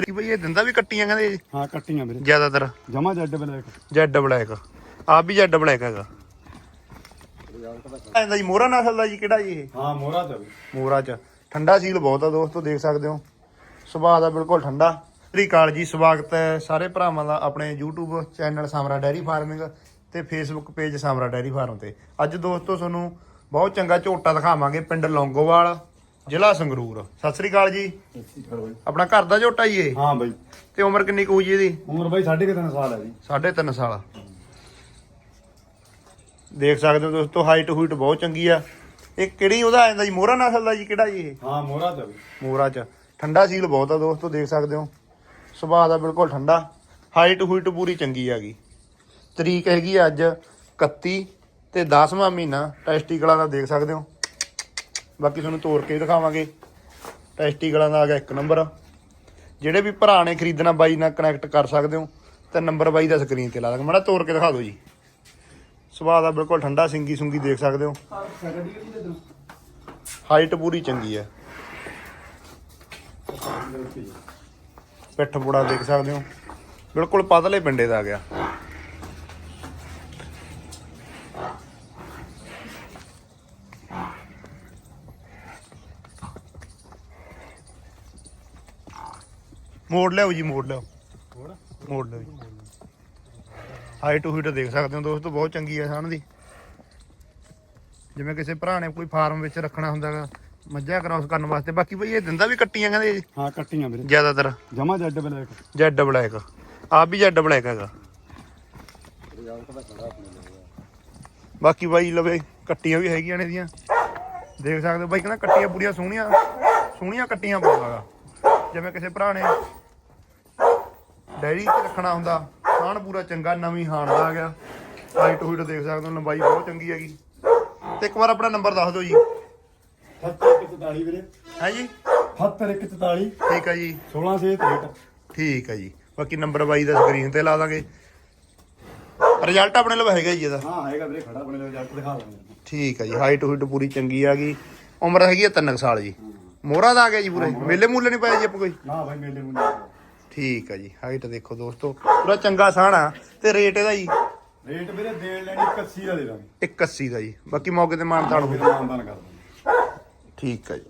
ਕਿ ਬਈ ਇਹ ਦਿੰਦਾ ਵੀ ਕੱਟੀਆਂ ਕਹਿੰਦੇ ਹਾਂ ਕੱਟੀਆਂ ਵੀਰੇ। ਜ਼ਿਆਦਾਤਰ। ਜਮਾ ਜੱਡ ਬਲੈਕ। Z black. ਆਪ ਵੀ ਜੈਡ ਬਲੈਕ ਹੈਗਾ। ਇਹਦਾ ਜੀ ਮੋਹਰਾ ਨਸਲ ਦਾ ਜੀ ਕਿਹੜਾ ਜੀ ਇਹ? ਹਾਂ ਮੋਰਾ ਤੇ ਮੋਹਰਾ ਚ। ਠੰਡਾ ਸੀਲ ਬਹੁਤ ਆ ਦੋਸਤੋ ਦੇਖ ਸਕਦੇ ਹੋ। ਸੁਭਾਅ ਦਾ ਬਿਲਕੁਲ ਠੰਡਾ। ਸ੍ਰੀ ਅਕਾਲ ਜੀ ਸਵਾਗਤ ਹੈ ਸਾਰੇ ਭਰਾਵਾਂ ਦਾ ਆਪਣੇ YouTube channel Samra dairy farming ਤੇ Facebook page Samra dairy farm ਤੇ। ਅੱਜ ਦੋਸਤੋ ਤੁਹਾਨੂੰ ਬਹੁਤ ਚੰਗਾ ਝੋਟਾ ਦਿਖਾਵਾਂਗੇ ਪਿੰਡ ਲੌਂਗੋਵਾਲ। ਜ਼ਿਲ੍ਹਾ ਸੰਗਰੂਰ। ਸਤਿ ਸ੍ਰੀ ਅਕਾਲ ਜੀ। ਆਪਣਾ ਘਰ ਦਾ ਝੋਟਾ ਜੀ ਇਹ ਹਾਂ ਬਾਈ। ਤੇ ਉਮਰ ਕਿੰਨੀ ਕੁ ਹੋਈ ਜੀ ਇਹਦੀ? ਉਮਰ ਬਾਈ ਸਾਢੇ ਕੁ ਤਿੰਨ ਸਾਲ ਹੈ ਜੀ। ਸਾਢੇ ਤਿੰਨ ਸਾਲ। ਦੇਖ ਸਕਦੇ ਹੋ ਦੋਸਤੋ ਹਾਈਟ ਹੂਟ ਬਹੁਤ ਚੰਗੀ ਆ। ਇਹ ਕਿਹੜੀ ਉਹਦਾ ਆਂਦਾ ਜੀ? ਮੋਹਰਾ ਨਸਲ ਦਾ ਜੀ ਕਿਹੜਾ ਜੀ ਇਹ? ਹਾਂ ਮੋਰਾ ਤੇ ਮੋਹਰਾ ਚ। ਠੰਡਾ ਸੀਲ ਬਹੁਤ ਆ ਦੋਸਤੋ ਦੇਖ ਸਕਦੇ ਹੋ। ਸੁਭਾਅ ਦਾ ਬਿਲਕੁਲ ਠੰਡਾ। ਹਾਈਟ ਹੂਟ ਪੂਰੀ ਚੰਗੀ ਹੈਗੀ ਤਰੀਕ ਹੈਗੀ ਆ ਅੱਜ 31 ਤੇ 10ਵਾਂ ਮਹੀਨਾ। ਟੈਸਟੀਕਲਾਂ ਦਾ ਦੇਖ ਸਕਦੇ ਹੋ। ਬਾਕੀ ਤੁਹਾਨੂੰ ਤੋੜ ਕੇ ਦਿਖਾਵਾਂਗੇ। ਟੈਸਟੀਕਲਾਂ ਦਾ ਆ ਗਿਆ ਇੱਕ ਨੰਬਰ ਜਿਹੜੇ ਵੀ ਭਰਾ ਨੇ ਖਰੀਦਣਾ, ਬਾਈ ਨਾਲ ਕਨੈਕਟ ਕਰ ਸਕਦੇ ਹੋ। ਤੇ ਨੰਬਰ ਬਾਈ ਦਾ ਸਕਰੀਨ ਤੇ ਲਾ ਦਾਂਗੇ ਮਾੜਾ ਤੋੜ ਕੇ ਦਿਖਾ ਦਿਓ ਜੀ। ਸੁਭਾਅ ਦਾ ਬਿਲਕੁਲ ਠੰਡਾ ਸਿੰਗੀ ਸੁੰਗੀ ਦੇਖ ਸਕਦੇ ਹੋ। ਹਾਈਟ ਪੂਰੀ ਚੰਗੀ ਹੈ ਪਿੱਠ ਪੁੜਾ ਦੇਖ ਸਕਦੇ ਹੋ। ਬਿਲਕੁਲ ਪਤਲੇ ਪਿੰਡੇ ਦਾ ਆ ਗਿਆ। ਮੋੜ ਲਿਆਓ ਜੀ ਮੋੜ ਲਿਆਓ। ਮੋੜ? ਲਿਆਓ ਜੀ। ਹਾਈਟ ਟੂ ਹੀਟ ਦੇਖ ਸਕਦੇ ਹੋ ਦੋਸਤੋ ਬਹੁਤ ਚੰਗੀ ਹੈ ਸਾਨ ਦੀ। ਜਿਵੇਂ ਕਿਸੇ ਭਰਾ ਨੇ ਕੋਈ ਫਾਰਮ ਵਿੱਚ ਰੱਖਣਾ ਹੁੰਦਾਗਾ ਮੱਝਾਂ ਕ੍ਰਾਸ ਕਰਨ ਵਾਸਤੇ। ਬਾਕੀ ਬਈ ਇਹ ਦਿੰਦਾ ਵੀ ਕੱਟੀਆਂ ਕਹਿੰਦੇ ਜੀ, ਹਾਂ ਕੱਟੀਆਂ ਵੀਰੇ। ਜ਼ਿਆਦਾਤਰ। ਜਮਾ ਜੱਡ ਬਲੈਕ ਜੈਡ ਬਲੈਕ ਆਪ ਵੀ ਜੈਡ ਬਲੈਕ ਹੈਗਾ। ਬਾਕੀ ਬਾਈ ਲਵੇ ਕੱਟੀਆਂ ਵੀ ਹੈਗੀਆਂ ਨੇ ਦੀਆਂ ਦੇਖ ਸਕਦੇ ਹੋ ਬਾਈ ਕਹਿੰਦਾ ਕੱਟੀਆਂ ਪੂਰੀਆਂ ਸੋਹਣੀਆਂ ਸੋਹਣੀਆਂ ਕੱਟੀਆਂ ਪਾਉਂਦਾਗਾ ਜਿਵੇਂ ਕਿਸੇ ਭਰਾ ਨੇ ਡੈਰੀ 'ਚ ਰੱਖਣਾ ਹੁੰਦਾ ਖਾਣ ਪੂਰਾ ਚੰਗਾ ਨਵੀਂ ਹਾਣ ਦਾ ਆ ਗਿਆ। ਹਾਈਟ ਹੂਟ ਦੇਖ ਸਕਦੇ ਹੋ ਲੰਬਾਈ ਬਹੁਤ ਚੰਗੀ ਹੈਗੀ। ਤੇ ਇੱਕ ਵਾਰ ਆਪਣਾ ਨੰਬਰ ਦੱਸ ਦਿਓ ਜੀ। 7144 ਵੀਰੇ। ਹੈ ਜੀ? 7144 ਠੀਕ ਹੈ ਜੀ। 1663 ਠੀਕ ਹੈ ਜੀ। ਬਾਕੀ ਨੰਬਰ ਬਾਈ ਦਾ ਸਕਰੀਨ ਤੇ ਲਾ ਦਾਂਗੇ। ਰਿਜ਼ਲਟ ਆਪਣੇ ਲਵ ਹੈਗਾ ਜੀ ਇਹਦਾ। ਹਾਂ ਹੈਗਾ ਵੀਰੇ ਖੜਾ ਆਪਣੇ ਲਈ ਜੱਟ ਦਿਖਾ ਦਾਂਗੇ ਠੀਕ ਹੈ ਜੀ। ਹਾਈਟ ਹੂਟ ਪੂਰੀ ਚੰਗੀ ਆ ਗਈ। ਉਮਰ ਹੈਗੀ ਆ 3 ਸਾਲ ਜੀ। ਮੋਹਰਾ ਦਾ ਆ ਗਿਆ ਜੀ ਪੂਰੇ। ਮੇਲੇ ਮੂਲੇ ਨਹੀਂ ਪਾਇਆ ਜੀ ਆਪਾਂ ਕੋਈ? ਨਾ ਬਾਈ ਮੇਲੇ ਮੁੰਡੇ ਠੀਕ ਹੈ ਜੀ ਹਾਈਟ ਦੇਖੋ ਦੋਸਤੋ ਪੂਰਾ ਚੰਗਾ ਸਾਣਾ ਤੇ ਰੇਟ ਇਹਦਾ ਜੀ? ਰੇਟ ਵੀਰੇ ਦੇਣ ਲੈਣੀ 81 ਦਾ ਦੇ। ਦਾਂਗੇ 81 ਦਾ ਜੀ। ਬਾਕੀ ਮੌਕੇ ਤੇ ਮਾਨਤਾਨ ਹੋ ਮਾਨਦਾਨ ਕਰ ਦਾਂਗੇ ਠੀਕ ਹੈ ਜੀ।